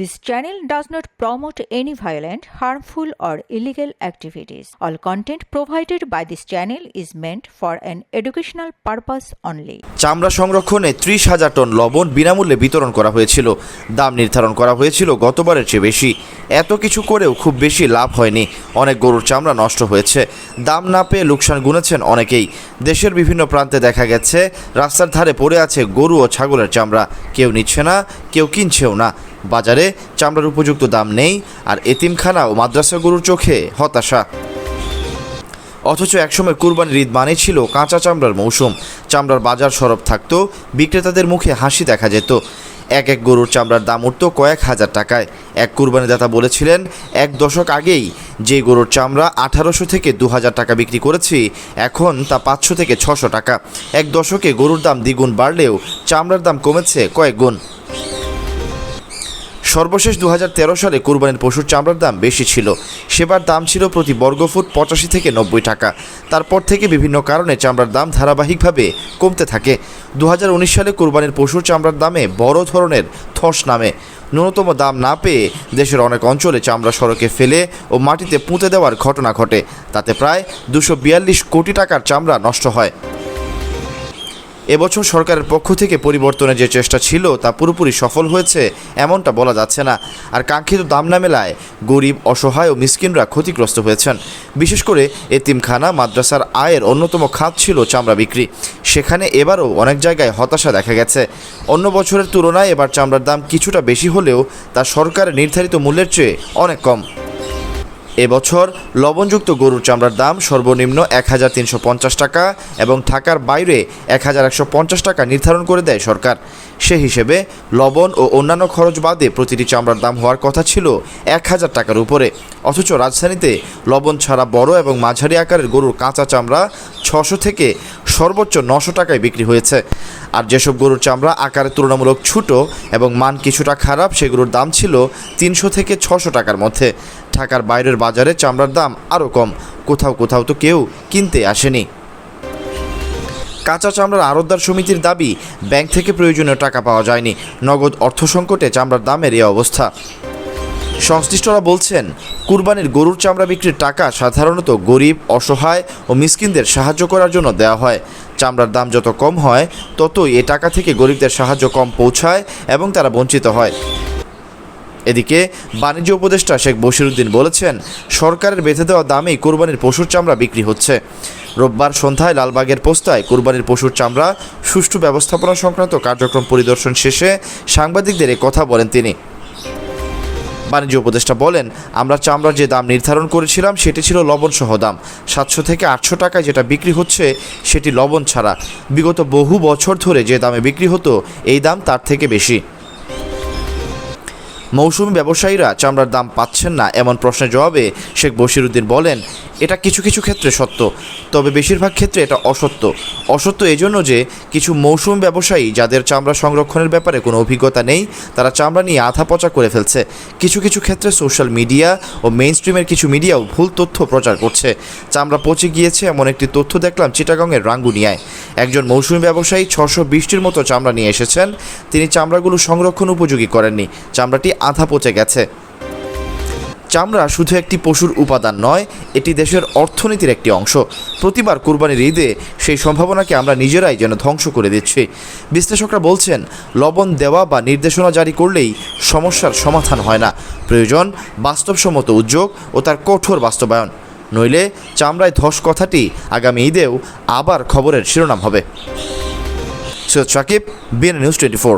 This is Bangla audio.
This channel does not promote any violent, harmful, or illegal activities. All content provided by this channel is meant for an educational purpose only. চামড়া সংরক্ষণে ত্রিশ হাজার টন লবণ বিনামূল্যে বিতরণ করা হয়েছিল। দাম নির্ধারণ করা হয়েছিল গতবারের চেয়ে বেশি। এত কিছু করেও খুব বেশি লাভ হয়নি। অনেক গরুর চামড়া নষ্ট হয়েছে। দাম না পেয়ে লোকসান গুনেছেন অনেকেই। দেশের বিভিন্ন প্রান্তে দেখা গেছে রাস্তার ধারে পড়ে আছে গরু ও ছাগলের চামড়া। কেউ নিচ্ছে না কেউ কিনছেও না। বাজারে চামড়ার উপযুক্ত দাম নেই আর এতিমখানা ও মাদ্রাসা গরুর চোখে হতাশা। অথচ একসময় কুরবানির ঈদ মানে ছিল কাঁচা চামড়ার মৌসুম। চামড়ার বাজার সরব থাকত, বিক্রেতাদের মুখে হাসি দেখা যেত। এক এক গরুর চামড়ার দাম উঠত কয়েক হাজার টাকায়। এক কুরবানি দাতা বলেছিলেন, এক দশক আগেই যে গরুর চামড়া আঠারোশো থেকে দু হাজার টাকা বিক্রি করেছি, এখন তা পাঁচশো থেকে ছশো টাকা। এক দশকে গরুর দাম দ্বিগুণ বাড়লেও চামড়ার দাম কমেছে কয়েক গুণ। সর্বশেষ দু হাজার তেরো সালে কুরবানির পশুর চামড়ার দাম বেশি ছিল। সেবার দাম ছিল প্রতি বর্গফুট পঁচাশি থেকে নব্বই টাকা। তারপর থেকে বিভিন্ন কারণে চামড়ার দাম ধারাবাহিকভাবে কমতে থাকে। দু হাজার উনিশ সালে কুরবানির পশুর চামড়ার দামে বড় ধরনের ধস নামে। ন্যূনতম দাম না পেয়ে দেশের অনেক অঞ্চলে চামড়া সড়কে ফেলে ও মাটিতে পুঁতে দেওয়ার ঘটনা ঘটে। তাতে প্রায় দুশো কোটি টাকার চামড়া নষ্ট হয়। এবছর সরকারের পক্ষ থেকে পরিবর্তনের যে চেষ্টা ছিল তা পুরোপুরি সফল হয়েছে, এমনটা বলা যাচ্ছে না। আর কাঙ্ক্ষিত দাম না মেলায় গরিব, অসহায় ও মিসকিনরা ক্ষতিগ্রস্ত হয়েছেন। বিশেষ করে এতিমখানা, মাদ্রাসার আয়ের অন্যতম খাত ছিল চামড়া বিক্রি। সেখানে এবারও অনেক জায়গায় হতাশা দেখা গেছে। অন্য বছরের তুলনায় এবার চামড়ার দাম কিছুটা বেশি হলেও তা সরকারের নির্ধারিত মূল্যের চেয়ে অনেক কম। এবছর লবণযুক্ত গরুর চামড়ার দাম সর্বনিম্ন এক হাজার তিনশো পঞ্চাশ টাকা এবং ঢাকার বাইরে এক হাজার একশো পঞ্চাশ টাকা নির্ধারণ করে দেয় সরকার। সে হিসেবে লবণ ও অন্যান্য খরচ বাদে প্রতিটি চামড়ার দাম হওয়ার কথা ছিল এক হাজার টাকার উপরে। অথচ রাজধানীতে লবণ ছাড়া বড় এবং মাঝারি আকারের গরুর কাঁচা চামড়া ছশো থেকে সর্বোচ্চ নশো টাকায় বিক্রি হয়েছে। আর যেসব গরুর চামড়া আকারে তুলনামূলক ছোট এবং মান কিছুটা খারাপ, সেগুলোর দাম ছিল তিনশো থেকে ছশো টাকার মধ্যে। ঢাকার বাইরের বাজারে চামড়ার দাম আরও কম। কোথাও কোথাও তো কেউ কিনতে আসেনি। কাঁচা চামড়ার আড়তদার সমিতির দাবি, ব্যাংক থেকে প্রয়োজনীয় টাকা পাওয়া যায়নি। নগদ অর্থ সংকটে চামড়ার দামের এই অবস্থা। সংশ্লিষ্টরা বলছেন, কুরবানির গরুর চামড়া বিক্রির টাকা সাধারণত গরিব, অসহায় ও মিসকিনদের সাহায্য করার জন্য দেওয়া হয়। চামড়ার দাম যত কম হয়, ততই এ টাকা থেকে গরিবদের সাহায্য কম পৌঁছায় এবং তারা বঞ্চিত হয়। এদিকে, বাণিজ্য উপদেষ্টা শেখ বশিরুদ্দিন বলেছেন, সরকারের বেঁধে দেওয়া দামেই কোরবানির পশুর চামড়া বিক্রি হচ্ছে। রোববার সন্ধ্যায় লালবাগের পোস্তায় কোরবানির পশুর চামড়া সুষ্ঠু ব্যবস্থাপনা সংক্রান্ত কার্যক্রম পরিদর্শন শেষে সাংবাদিকদের কথা বলেন তিনি। বাণিজ্য উপদেষ্টা বলেন, আমরা চামড়ার যে দাম নির্ধারণ করেছিলাম সেটি ছিল লবণসহ দাম। সাতশো থেকে আটশো টাকায় যেটা বিক্রি হচ্ছে সেটি লবণ ছাড়া। বিগত বহু বছর ধরে যে দামে বিক্রি হতো, এই দাম তার থেকে বেশি। মৌসুমি ব্যবসায়ীরা চামড়ার দাম পাচ্ছেন না এমন প্রশ্নের জবাবে শেখ বশিরুদ্দিন বলেন, এটা কিছু কিছু ক্ষেত্রে সত্য, তবে বেশিরভাগ ক্ষেত্রে এটা অসত্য। অসত্য এজন্য যে কিছু মৌসুম ব্যবসায়ী যাদের চামড়া সংরক্ষণের ব্যাপারে কোনো অভিজ্ঞতা নেই, তারা চামড়া নিয়ে আধা পচা করে ফেলছে। কিছু কিছু ক্ষেত্রে সোশ্যাল মিডিয়া ও মেইন স্ট্রিমের কিছু মিডিয়াও ভুল তথ্য প্রচার করছে। চামড়া পচে গিয়েছে এমন একটি তথ্য দেখলাম চিটাগংয়ের রাঙ্গুনিয়ায়। একজন মৌসুমি ব্যবসায়ী ছশো বিশটির মতো চামড়া নিয়ে এসেছেন। তিনি চামড়াগুলো সংরক্ষণ উপযোগী করেননি। চামড়াটি আধা পচে গেছে। চামড়া শুধু একটি পশুর উপাদান নয়, এটি দেশের অর্থনীতির একটি অংশ। প্রতিবার কুরবানির ঈদে সেই সম্ভাবনাকে আমরা নিজেরাই যেন ধ্বংস করে দিচ্ছি। বিশ্লেষকরা বলছেন, লবণ দেওয়া বা নির্দেশনা জারি করলেই সমস্যার সমাধান হয় না। প্রয়োজন বাস্তবসম্মত উদ্যোগ ও তার কঠোর বাস্তবায়ন। নইলে চামড়ায় ধস কথাটি আগামী ঈদেও আবার খবরের শিরোনাম হবে। Syed Sakib BN news twenty four